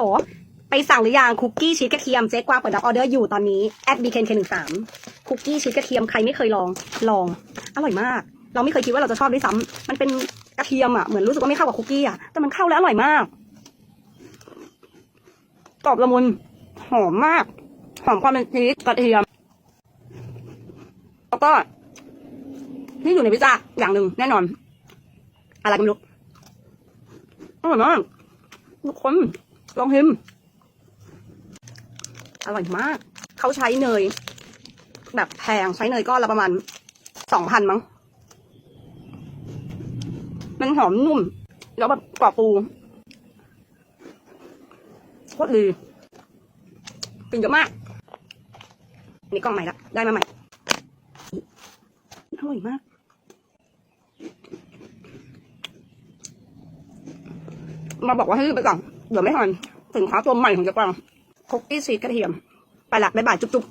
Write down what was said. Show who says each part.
Speaker 1: โอไปสั่งหรือยังคุกกี้ชีสกระเทียมเจ๊กวางเปิดรับออเดอร์อยู่ตอนนี้แอดบีเคนเคหนึ่งสามคุกกี้ชีสกระเทียมใครไม่เคยลองลอง อร่อยมาก เราไม่เคยคิดว่าเราจะชอบด้วยซ้ำมันเป็นกระเทียมอะเหมือนรู้สึกว่าไม่เข้ากับคุกกี้อะแต่มันเข้าแล้วอร่อยมากกรอบละมุนหอมมาก หอมความเป็นชีสกระเทียมแล้วก็ที่อยู่ในพิซซ่าอย่างหนึ่งแน่นอน อะไรก็ไม่รู้อร่อยมากทุกคน ลองชิมอร่อยมาก เขาใช้เนย แบบแพงใช้เนยก้อนละประมาณสองพันมั้ง มันหอมนุ่ม แล้วแบบกรอบปูโคตรดีกินเยอะมาก นี่กล้องใหม่ละ ได้มาใหม่ อร่อยมาก มาบอกว่าให้รีบไปก่อน เดี๋ยวไม่ทันสินค้าตัวใหม่ของเจ๊กวางคุกกี้ชีสกระเทียม ไปละบ๊ายบายจุ๊บๆ